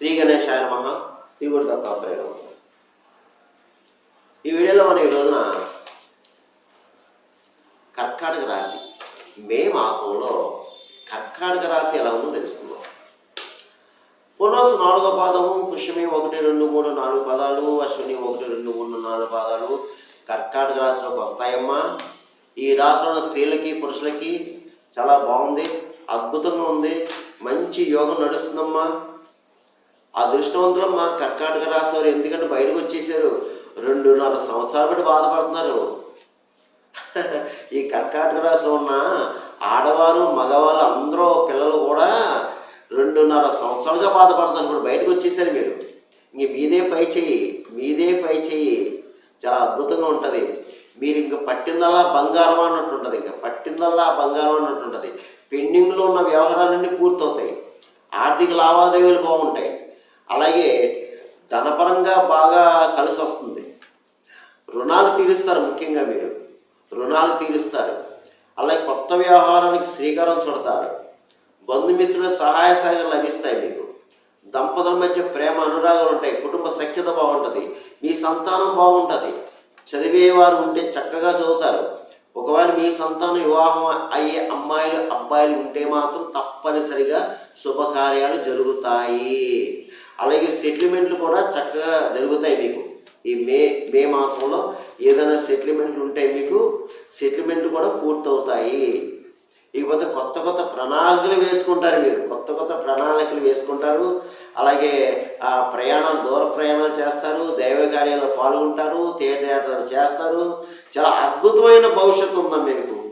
శ్రీ గణేశాయ నమ. శ్రీ గురు దత్తాత్రేయ ఈ వీడియోలో మనం ఈ రోజున కర్కాటక రాశి. మే మాసంలో కర్కాటక రాశి ఎలా ఉందో తెలుసుకుందాం. పునర్సు నాలుగో పాదము పుష్యమి ఒకటి రెండు మూడు నాలుగు పదాలు అశ్విని ఒకటి రెండు మూడు నాలుగు పాదాలు కర్కాటక రాశిలోకి వస్తాయమ్మా. ఈ రాశిలో స్త్రీలకి పురుషులకి చాలా బాగుంది అద్భుతంగా ఉంది మంచి యోగం నడుస్తుందమ్మా. అదృష్టవంతులమ్మా కర్కాటక రాశి వారు ఎందుకంటే బయటకు వచ్చేసారు. రెండున్నర సంవత్సరాలు బట్టి బాధపడుతున్నారు. ఈ కర్కాటక రాశి ఉన్న ఆడవారు మగవాళ్ళు అందరూ పిల్లలు కూడా రెండున్నర సంవత్సరాలుగా బాధపడుతున్నారు. ఇప్పుడు బయటకు వచ్చేసారు మీరు. ఇంక మీదే పై చెయ్యి మీదే పై చెయ్యి. చాలా అద్భుతంగా ఉంటుంది. మీరు ఇంక పట్టిందల్లా బంగారం అన్నట్టు ఉంటుంది. ఇంకా పట్టిందల్లా బంగారం అన్నట్టు ఉంటుంది. పెండింగ్లో ఉన్న వ్యవహారాలన్నీ పూర్తవుతాయి. ఆర్థిక లావాదేవీలు బాగుంటాయి. అలాగే ధనపరంగా బాగా కలిసి వస్తుంది. రుణాలు తీరుస్తారు ముఖ్యంగా మీరు. రుణాలు తీరుస్తారు. అలాగే కొత్త వ్యవహారానికి శ్రీకారం చుడతారు. బంధుమిత్రుల సహాయ సహకారం లభిస్తాయి మీకు. దంపతుల మధ్య ప్రేమ అనురాగాలు ఉంటాయి. కుటుంబ సఖ్యత బాగుంటుంది. మీ సంతానం బాగుంటుంది. చదివేవారు ఉంటే చక్కగా చదువుతారు. ఒకవేళ మీ సంతానం వివాహం అయ్యే అమ్మాయిలు అబ్బాయిలు ఉంటే మాత్రం తప్పనిసరిగా శుభకార్యాలు జరుగుతాయి. అలాగే సెటిల్మెంట్లు కూడా చక్కగా జరుగుతాయి మీకు. ఈ మే మే మాసంలో ఏదైనా సెటిల్మెంట్లు ఉంటే మీకు సెటిల్మెంట్లు కూడా పూర్తవుతాయి. ఇకపోతే కొత్త కొత్త ప్రణాళికలు వేసుకుంటారు మీరు. కొత్త కొత్త ప్రణాళికలు వేసుకుంటారు. అలాగే ఆ ప్రయాణాలు దూర ప్రయాణాలు చేస్తారు. దైవ పాల్గొంటారు. తీర్థయాత్రలు చేస్తారు. చాలా అద్భుతమైన భవిష్యత్తు ఉందా మీకు?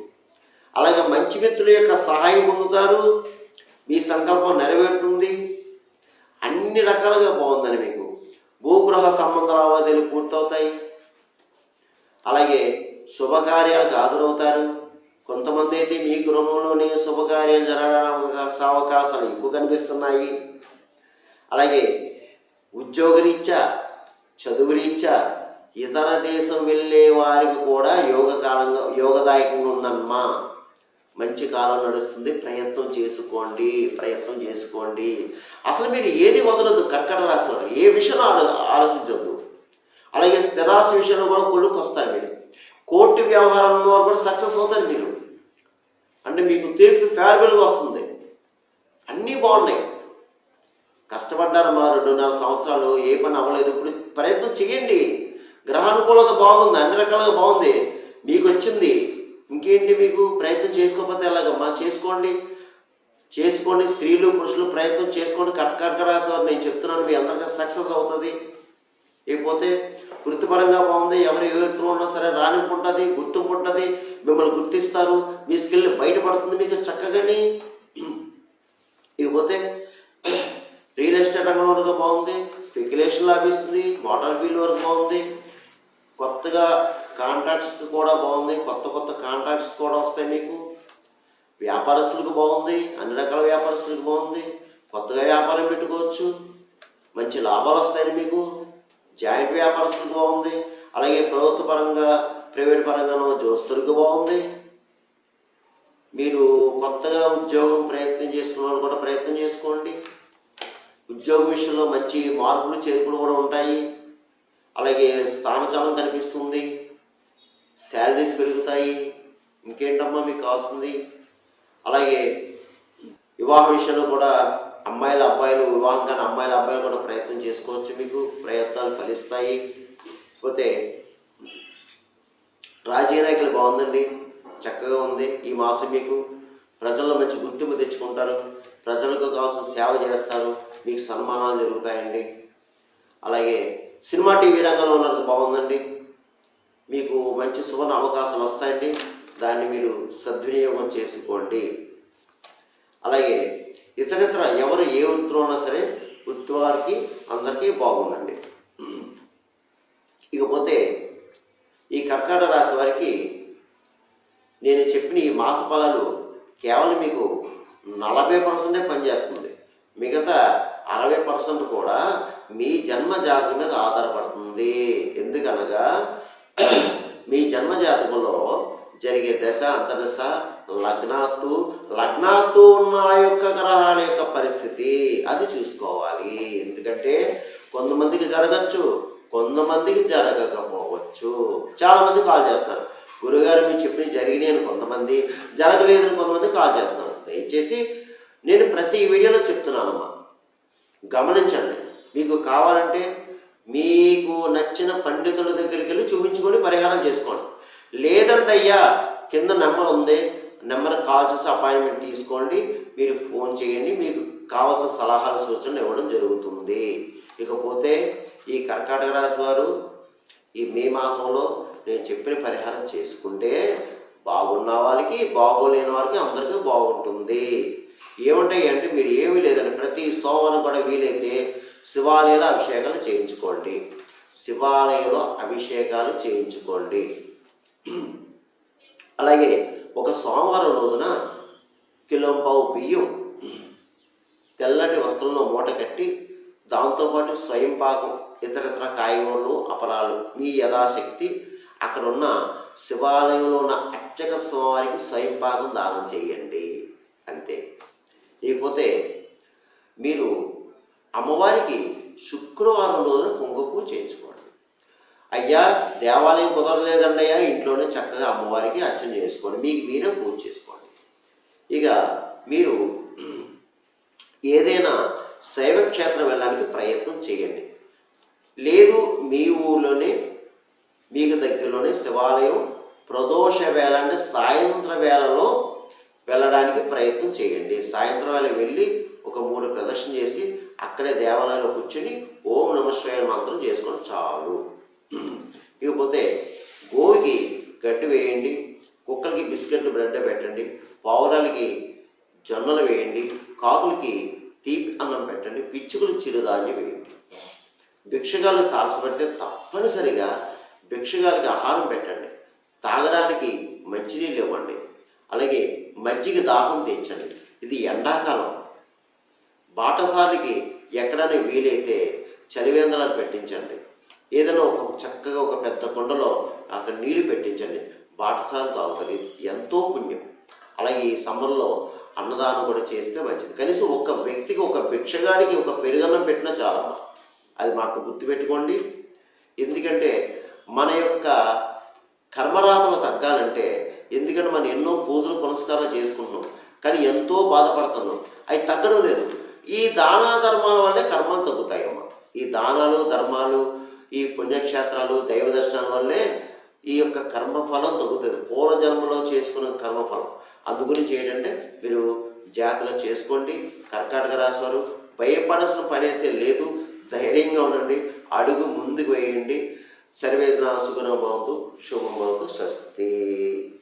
అలాగే మంచి మిత్రుల యొక్క సహాయం పొందుతారు. మీ సంకల్పం నెరవేరుతుంది. అన్ని రకాలుగా బాగుందని మీకు. భూగృహ సంబంధ లావాదేవీలు పూర్తవుతాయి. అలాగే శుభకార్యాలకు హాజరవుతారు. కొంతమంది అయితే మీ గృహంలోనే శుభకార్యాలు జరగడానికి అవకాశాలు ఎక్కువ కనిపిస్తున్నాయి. అలాగే ఉద్యోగరీత్యా చదువురీత్యా ఇతర దేశం వెళ్ళే వారికి కూడా యోగ కాలంగా యోగదాయకంగా ఉందమ్మా మంచి కాలం నడుస్తుంది. ప్రయత్నం చేసుకోండి ప్రయత్నం చేసుకోండి. అసలు మీరు ఏది వదలదు కర్కట రాశి వారు. ఏ విషయంలో ఆలో ఆలోచించద్దు. అలాగే స్థిరాశి విషయంలో కూడా కొడుకు వస్తారు మీరు. కోర్టు వ్యవహారంలో కూడా సక్సెస్ అవుతారు మీరు. అంటే మీకు తీర్పు ఫేవరబుల్గా వస్తుంది. అన్నీ బాగున్నాయి. కష్టపడ్డారు మా రెండున్నర సంవత్సరాలు ఏ పని అవ్వలేదు. ఇప్పుడు ప్రయత్నం చేయండి. గ్రహానుకూలత బాగుంది అన్ని రకాలుగా బాగుంది. మీకు వచ్చింది. ఇంకేంటి మీకు ప్రయత్నం చేసుకోకపోతే ఎలాగమ్మా? చేసుకోండి. చేసుకోండి. స్త్రీలు పురుషులు ప్రయత్నం చేసుకోండి. కర్కర్క రాశి వారు నేను చెప్తున్నాను మీ అందరికీ సక్సెస్ అవుతుంది. ఇకపోతే వృత్తిపరంగా బాగుంది. ఎవరు ఏ వ్యక్తులు ఉన్నా సరే రాణింపు ఉంటుంది గుర్తింపు ఉంటుంది మిమ్మల్ని గుర్తిస్తారు. మీ స్కిల్ బయటపడుతుంది మీకు చక్కగాని. ఇకపోతే రియల్ ఎస్టేట్ రంగం వరకు బాగుంది. స్పెక్యులేషన్ లాభిస్తుంది. వాటర్ ఫీల్డ్ వరకు బాగుంది. కొత్తగా కాంట్రాక్ట్స్ కూడా బాగుంది. కొత్త కొత్త కాంట్రాక్ట్స్ కూడా వస్తాయి మీకు. వ్యాపారస్తులకు బాగుంది. అన్ని రకాల వ్యాపారస్తులకు బాగుంది. కొత్తగా వ్యాపారం పెట్టుకోవచ్చు. మంచి లాభాలు వస్తాయి మీకు. జాయింట్ వ్యాపారస్తులకు బాగుంది. అలాగే ప్రభుత్వ పరంగా ప్రైవేట్ పరంగా జోస్తులకు బాగుంది. మీరు కొత్తగా ఉద్యోగం ప్రయత్నం చేసుకున్న వాళ్ళు కూడా ప్రయత్నం చేసుకోండి. ఉద్యోగం విషయంలో మంచి మార్పులు చేర్పులు కూడా ఉంటాయి. అలాగే స్థానచలం కనిపిస్తుంది. శాలరీస్ పెరుగుతాయి. ఇంకేంటమ్మా మీకు కాస్తుంది అలాగే వివాహ విషయంలో కూడా అమ్మాయిల అబ్బాయిలు వివాహం కానీ అమ్మాయిల అబ్బాయిలు కూడా ప్రయత్నం చేసుకోవచ్చు మీకు. ప్రయత్నాలు ఫలిస్తాయి. పోతే రాజకీయ నాయకులు బాగుందండి. చక్కగా ఉంది ఈ మాసం మీకు. ప్రజల్లో మంచి గుర్తింపు తెచ్చుకుంటారు. ప్రజలకు కావాల్సిన సేవ చేస్తారు. మీకు సన్మానాలు జరుగుతాయండి. అలాగే సినిమా టీవీ రంగంలో ఉన్నది బాగుందండి. మీకు మంచి సువర్ణ అవకాశాలు వస్తాయండి. దాన్ని మీరు సద్వినియోగం చేసుకోండి. అలాగే ఇతరితర ఎవరు ఏ వృత్తిలో ఉన్నా సరే వృత్తి వారికి అందరికీ బాగుందండి ఇకపోతే ఈ కర్కాటక రాశి వారికి నేను చెప్పిన ఈ మాస ఫలాలు కేవలం మీకు నలభై పర్సెంటే పనిచేస్తుంది. మిగతా అరవై పర్సెంట్ కూడా మీ జన్మ జాతకం మీద ఆధారపడుతుంది. ఎందుకనగా మీ జన్మ జాతకంలో జరిగే దశ అంతదశ లగ్నాత్తు. లగ్నాత్తు ఉన్న ఆ యొక్క గ్రహాల యొక్క పరిస్థితి అది చూసుకోవాలి. ఎందుకంటే కొంతమందికి జరగచ్చు కొంతమందికి జరగకపోవచ్చు. చాలామంది కాల్ చేస్తారు. గురుగారు మీరు చెప్పిన జరిగినాయి అని కొంతమంది జరగలేదని కొంతమంది కాల్ చేస్తారు. దయచేసి నేను ప్రతి వీడియోలో చెప్తున్నానమ్మా. గమనించండి. మీకు కావాలంటే మీకు నచ్చిన పండితుల దగ్గరికి వెళ్ళి చూపించుకొని పరిహారం చేసుకోండి. లేదండి అయ్యా కింద నెంబర్ ఉంది. నెంబర్ కాల్ చేసి అపాయింట్మెంట్ తీసుకోండి. మీరు ఫోన్ చేయండి. మీకు కావాల్సిన సలహాలు సూచనలు ఇవ్వడం జరుగుతుంది. ఇకపోతే ఈ కర్కాటక రాశి వారు ఈ మే మాసంలో నేను చెప్పిన పరిహారం చేసుకుంటే బాగున్న వాళ్ళకి బాగోలేని వారికి అందరికీ బాగుంటుంది. ఏముంటాయి అంటే మీరు ఏమీ లేదండి. ప్రతి సోమవారం కూడా వీలైతే శివాలయంలో అభిషేకాలు చేయించుకోండి. శివాలయంలో అభిషేకాలు చేయించుకోండి. అలాగే ఒక సోమవారం రోజున కిలోంపావు బియ్యం తెల్లటి వస్త్రంలో మూట కట్టి దాంతోపాటు స్వయం పాకం ఇతరితర కాయగూరలు అపరాలు మీ యథాశక్తి అక్కడ ఉన్న శివాలయంలో ఉన్న అర్చక స్వామివారికి స్వయం పాకం దానం చేయండి. అంతే. ఇకపోతే మీరు అమ్మవారికి శుక్రవారం రోజున కుంకుమ పూజ చేయించుకోండి. అయ్యా దేవాలయం కుదరలేదండి అయ్యా ఇంట్లోనే చక్కగా అమ్మవారికి అర్చన చేసుకోండి మీకు మీరే పూజ చేసుకోండి. ఇక మీరు ఏదైనా శైవ క్షేత్రం వెళ్ళడానికి ప్రయత్నం చేయండి. లేదు మీ ఊర్లోనే మీకు దగ్గరలోనే శివాలయం ప్రదోష వేళ అంటే సాయంత్ర వేళలో వెళ్ళడానికి ప్రయత్నం చేయండి. సాయంత్రం వేళ వెళ్ళి ఒక మూడు ప్రదర్శన చేసి అక్కడే దేవాలయంలో కూర్చుని ఓం నమ మంత్రం చేసుకొని చాలు. ఇకపోతే గోవికి గడ్డి వేయండి కుక్కలకి బిస్కెట్లు బ్రెడ్ పెట్టండి పావురాలకి జొన్నలు వేయండి కాకులకి తీపి అన్నం పెట్టండి పిచ్చుకలు చిరుధాన్యం వేయండి. భిక్షగాలు తారసపడితే తప్పనిసరిగా భిక్షగాలకి ఆహారం పెట్టండి. తాగడానికి మంచినీళ్ళు ఇవ్వండి. అలాగే మజ్జిగ దాహం తెచ్చండి ఇది ఎండాకాలం. బాటసారికి ఎక్కడైనా వీలైతే చలివేందలను పెట్టించండి. ఏదైనా ఒక చక్కగా ఒక పెద్ద కుండలో అక్కడ నీళ్ళు పెట్టించండి. బాటసారి తాగుతారు. ఎంతో పుణ్యం. అలాగే ఈ సమ్మర్లో అన్నదానం కూడా చేస్తే మంచిది. కనీసం ఒక వ్యక్తికి ఒక భిక్షగాడికి ఒక పెరుగన్నం పెట్టినా చాలమ్మా అది మాకు గుర్తుపెట్టుకోండి. ఎందుకంటే మన యొక్క కర్మరాతలు తగ్గాలంటే ఎందుకంటే మనం ఎన్నో పూజలు పునస్కారాలు చేసుకుంటున్నాం. కానీ ఎంతో బాధపడుతున్నాం. అవి తగ్గడం లేదు. ఈ దానా ధర్మాల వల్లే కర్మలు తగ్గుతాయమ్మా. ఈ దానాలు ధర్మాలు ఈ పుణ్యక్షేత్రాలు దైవ దర్శనాల వల్లే ఈ యొక్క కర్మఫలం తగ్గుతుంది. పూర్వజన్మలో చేసుకున్న కర్మఫలం. అందుగురించి ఏంటంటే మీరు జాగ్రత్తగా చేసుకోండి. కర్కాటక రాశి వారు భయపడాల్సిన పని అయితే లేదు. ధైర్యంగా ఉండండి. అడుగు ముందుకు వేయండి. సర్వేదన సుగుణం భవంతు శుభం భవంతు స్వస్తి.